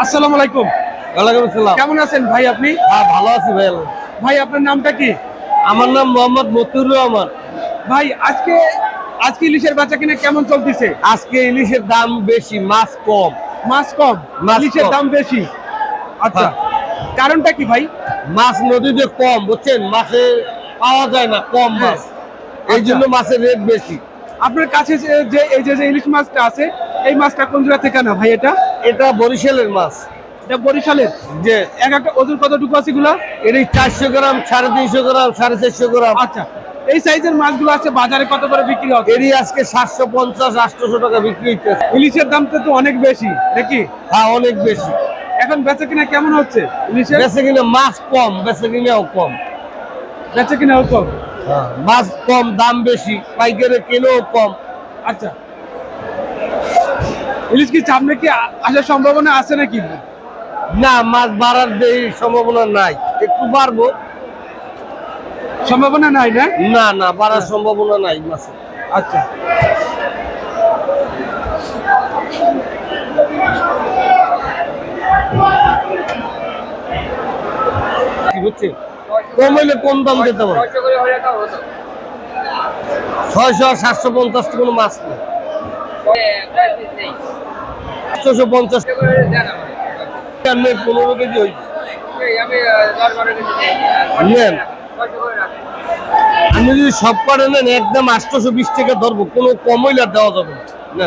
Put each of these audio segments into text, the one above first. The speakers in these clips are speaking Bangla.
আসসালামু আলাইকুম। ওয়ালাইকুম আসসালাম। কেমন আছেন ভাই আপনি? হ্যাঁ ভালো আছি ভাই। ভাই আপনার নামটা কি? আমার নাম মোহাম্মদ মতিউর রহমান। ভাই আজকে আজকে ইলিশের বাচ্চা কিনে কেমন চলতেছে? আজকে ইলিশের দাম বেশি মাছ কম। মাছ কম ইলিশের দাম বেশি। আচ্ছা হ্যাঁ। কারণটা কি ভাই? মাছ নদীতে কম বুঝছেন? মাছে পাওয়া যায় না কম হ্যাঁ। মাছ। এই জন্য মাছের রেট বেশি। আপনার কাছে যে- এই যে ইলিশ মাছটা আছে এই মাছটা কোন জায়গা থেকে না ভাই এটা? এটা বরিশালের মাছ। এটা বরিশালের? যে এক একটা ওজন কতটুকু আছে এটি চারশো গ্রাম সাড়ে তিনশো গ্রাম সাড়ে চারশো গ্রাম। আচ্ছা। এই সাইজের মাছগুলো আছে বাজারে কত করে বিক্রি হবে আজকে সাতশো পঞ্চাশ আটশোশো টাকা বিক্রি ইলিশের দামটা তো অনেক বেশি নাকি? হ্যাঁ অনেক বেশি। এখন বেচা কিনা কেমন হচ্ছে ইলিশের? বেচে কিনে মাছ কম বেচে কিনেও কম। বেচা কম? মাছ কম দাম বেশি পাইকারে কিনেও কম। আচ্ছা। ইলিশ কি সামনে কি আসার সম্ভাবনা আছে নাকি? না মাছ বাড়ার সম্ভাবনা নাই। একটু বাড়বো। সম্ভাবনা নাই না? না না বাড়ার সম্ভাবনা নাই মাছে আচ্ছা। কি হচ্ছে? কম হইলে কম দাম দিতে পারো। ছয়শো সাতশো পঞ্চাশ কোনো মাছ নেই। সাতশো পঞ্চাশ। পনেরো কেজি হইবে। আপনি যদি সব করে নেন, একদম আটশোশো বিশ টাকা ধরবো। কোনো কম হইলে আর দেওয়া যাবে না।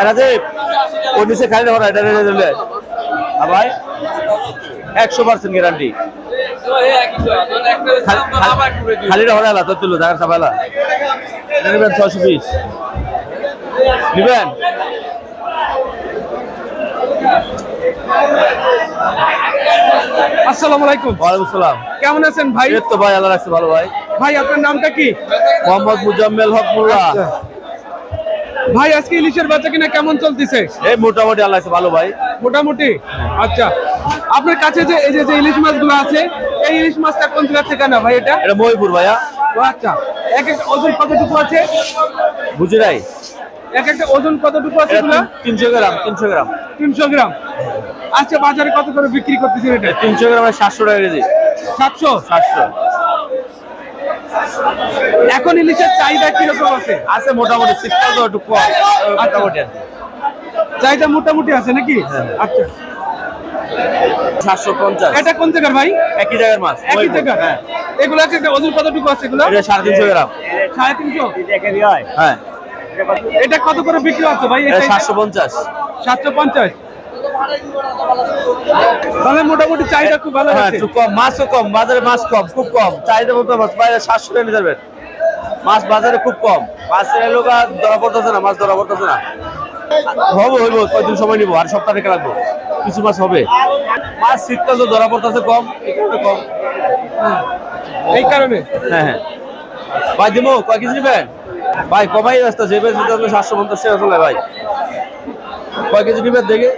এটা যে ওর নিচে খালি ধরা এটা রেডে দিলে। ভাই একশো পার্সেন্ট গ্যারান্টি খালিটা হরে আলা তোর তুলো জায়গা সাবাইলা নেবেন ছশো পিস নেবেন? আসসালামু আলাইকুম। ওয়ালাইকুম সালাম। কেমন আছেন ভাই? এই তো ভাই আল্লাহ রাখছে ভালো ভাই। ভাই আপনার নামটা কি? মোহাম্মদ মুজাম্মেল হক মোল্লা। আচ্ছা। ভাই আজকে ইলিশের বাচ্চা কিনা কেমন চলতেছে? এই মোটামুটি আল্লাহ ভালো ভাই। মোটামুটি? আচ্ছা আপনার কাছে যে এই যে ইলিশ মাছগুলো আছে এই ইলিশ মাছটা কোন জায়গা থেকে না ভাই এটা? এটা মহিপুর ভাইয়া। ও আচ্ছা এক একটা ওজন কতটুকু আছে? বুঝি নাই। এক একটা ওজন কতটুকু আছে তিনশো গ্রাম তিনশো গ্রাম। তিনশো গ্রাম। আচ্ছা বাজারে কত করে বিক্রি করতেছেন এটা? তিনশো গ্রাম সাতশো টাকা কেজি। সাতশো? সাতশো। এখন ইলিশের চাহিদা কীরকম আছে? আছে মোটামুটি শীতকাল তো একটু কম মোটামুটি আর চাহিদা মোটামুটি আছে নাকি? হ্যাঁ। আচ্ছা। সাতশো পঞ্চাশ। এটা কোন জায়গার ভাই? একই জায়গার মাছ একই জায়গার? হ্যাঁ। এগুলো আছে একটা ওজন কতটুকু আছে এগুলো? সাড়ে তিনশো গ্রাম। সাড়ে তিনশো? হ্যাঁ। এটা কত করে বিক্রি হচ্ছে ভাই? সাতশো পঞ্চাশ। সাতশো পঞ্চাশ। তাহলে মোটামুটি চাহিদা খুব ভালো হ্যাঁ একটু কম মাছও কম বাজারে মাছ কম খুব কম। চাহিদা মতো মাছ বাইরে সাতশো টাকা নিয়ে যাবেন মাছ বাজারে খুব কম। মাছের এলো ধরা পড়তেছে না মাছ ধরা পড়তেছে না। হবে হইব সময় নিবো আর সপ্তাহ রেখে রাখব। কিছু মাছ হবে। মাছ শীতকাল তো ধরা পড়তেছে কম একটু কম। এই কারণে? হ্যাঁ হ্যাঁ। ভাই দিমো কয় কেজি নেবেন? ভাই কমাই রাস্তা যে বেশি সাতশো পঞ্চাশ টাকা চলে ভাই। কয় কেজি নেবেন দেখে?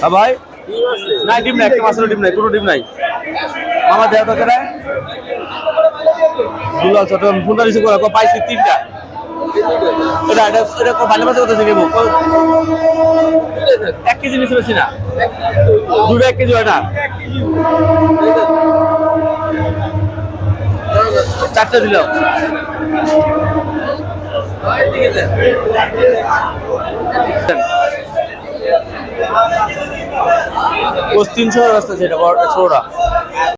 হ্যাঁ ভাই। নাই, ডিম নাই, একটা মাছের ডিম নাই কোনো ডিম নাই। আমার দেওয়া তো কেন দুলাল ছোট ফোনটা রিসিভ করে পাইছি তিনটা। এটা এটা এটা ভালো কথা নেব? এক কেজি নিচে বেশি না। দুটো এক কেজি না। চারটা দিলাম। তিনশো রাস্তা যেটা ছোটটা